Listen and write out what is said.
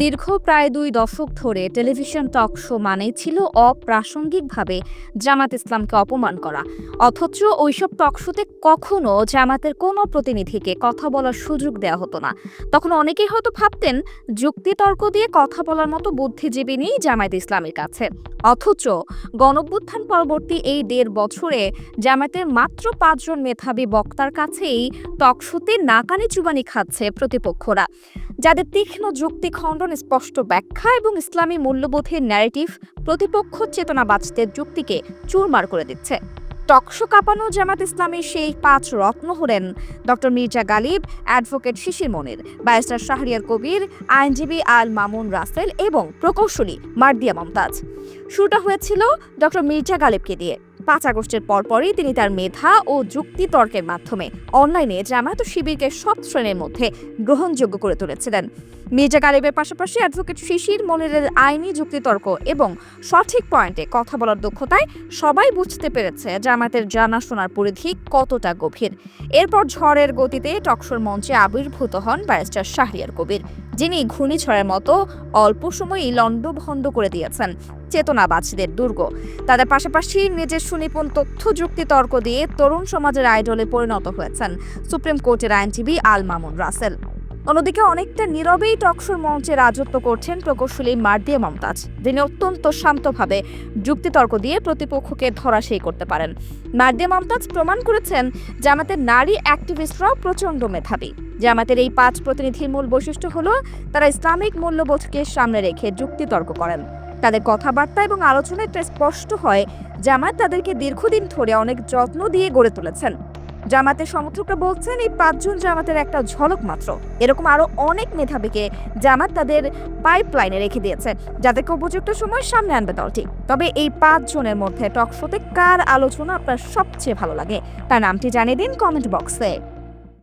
দীর্ঘ প্রায় দুই দশক ধরে টেলিভিশন টক শো মানে ছিল অপ্রাসঙ্গিকভাবে জামাত ইসলামকে অপমান করা। অথচ ওইসব টক শোতে কখনো জামাতের কোনো প্রতিনিধিকে কথা বলার সুযোগ দেওয়া হতো না। তখন অনেকেই হয়তো ভাবতেন, যুক্তিতর্ক দিয়ে কথা বলার মতো বুদ্ধিজীবী নেই জামায়াত ইসলামের কাছে। অথচ গণভ্যুত্থান পরবর্তী এই দেড় বছরে জামায়াতের মাত্র পাঁচজন মেধাবী বক্তার কাছেই টকশোতে নাকানি চুবানি খাচ্ছে প্রতিপক্ষরা। যাদের তীক্ষ্ণ যুক্তি খণ্ডন স্পষ্ট ব্যাখ্যা এবং ইসলামী মূল্যবোধের ন্যারেটিভ প্রতিপক্ষ চেতনাবাজদের যুক্তিকে চুরমার করে দিচ্ছে। টকশো কাঁপানো জামাত ইসলামের সেই পাঁচ রত্ন হলেন doctor Mirza Ghalib, advocate Shishir Monir, barrister Shahriar Kabir, আইনজীবী আল মামুন রাসেল এবং প্রকৌশলী মার্দিয়া মমতাজ। শুরুটা হয়েছিল ডক্টর মির্জা গালিবকে দিয়ে। পাঁচ আগস্টের পরপরই তিনি তার মেধা ও যুক্তি তর্কের মাধ্যমে অনলাইনে জামায়াত শিবিরকে সব শ্রেণির মধ্যে গ্রহণযোগ্য করে তুলেছিলেন। মির্জা গালিবের পাশাপাশি অ্যাডভোকেট শিশির মনিরের আইনি যুক্তিতর্ক এবং সঠিক পয়েন্টে কথা বলার দক্ষতায় সবাই বুঝতে পেরেছে জামায়াতের জানাশোনার পরিধি কতটা গভীর। এরপর ঝড়ের গতিতে টকশোর মঞ্চে আবির্ভূত হন ব্যারিস্টার শাহরিয়ার কবির, যিনি ঘূর্ণিঝড়ের মতো অল্প সময়ই লণ্ডভণ্ড করে দিয়েছেন। চেতনাবাজদের দুর্গ। তাদের পাশাপাশি নিজের সুনিপুণ তথ্য, যুক্তি, তর্ক দিয়ে তরুণ সমাজের আইডলে পরিণত হয়েছেন সুপ্রিম কোর্টের আইনজীবী আল মামুন রাসেল। অন্যদিকে অনেকটা নীরবেই টকশোর মঞ্চে রাজত্ব করছেন প্রকৌশলী মার্দিয়া মমতাজ। যিনি অত্যন্ত শান্তভাবে যুক্তিতর্ক দিয়ে প্রতিপক্ষকে ধরাশায়ী করতে পারেন। মার্দিয়া মমতাজ প্রমাণ করেছেন জামাতের নারী অ্যাক্টিভিস্টরাও প্রচণ্ড মেধাবী। জামাতের এই পাঁচ প্রতিনিধির মূল বৈশিষ্ট্য হলো, তারা ইসলামিক মূল্যবোধকে সামনে রেখে যুক্তিতর্ক করেন। তাদের কথাবার্তা এবং আলোচনায় এটা স্পষ্ট হয়। জামাত তাদেরকে দীর্ঘদিন ধরে অনেক যত্ন দিয়ে গড়ে তুলেছেন। জামাতের সমর্থকরা বলছেন, এই পাঁচজন জামাতের একটা ঝলক মাত্র। এরকম আরও অনেক মেধাবীকে জামাত তাদের পাইপলাইনে রেখে দিয়েছে, যাদেরকে উপযুক্ত সময় সামনে আনবে দলটি। তবে এই পাঁচ জনের মধ্যে টকশোতে কার আলোচনা আপনার সবচেয়ে ভালো লাগে? তার নামটি জানিয়ে দিন কমেন্ট বক্সে।